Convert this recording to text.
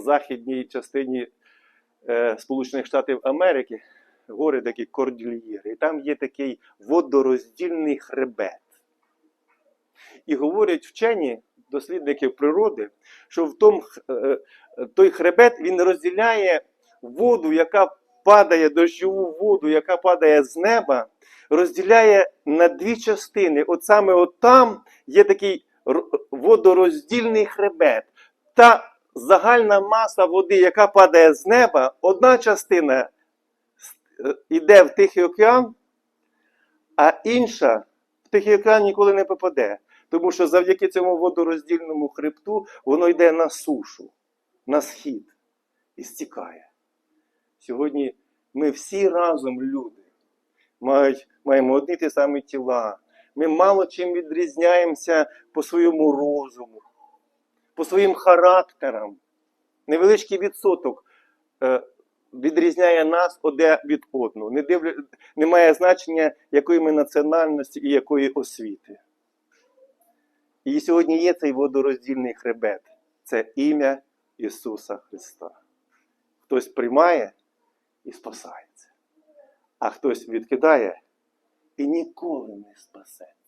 західній частині е, Сполучених Штатів Америки гори такі кордильєри. І там є такий водороздільний хребет. І говорять вчені, дослідники природи, що в том, е, той хребет він розділяє воду, яка падає, дощову воду, яка падає з неба, розділяє на дві частини. От саме от там є такий водороздільний хребет. Та загальна маса води, яка падає з неба, одна частина е, йде в Тихий океан, а інша в Тихий океан ніколи не попаде. Тому що завдяки цьому водороздільному хребту воно йде на сушу, на схід і стікає. Сьогодні ми всі разом люди мають, маємо одні ті самі тіла. Ми мало чим відрізняємося по своєму розуму, по своїм характерам. Невеличкий відсоток е, відрізняє нас одне від одного. Не дивля... Немає значення, якої ми національності і якої освіти. І сьогодні є цей водороздільний хребет. Це ім'я Ісуса Христа. Хтось приймає і спасається, а хтось відкидає і ніколи не спасеться.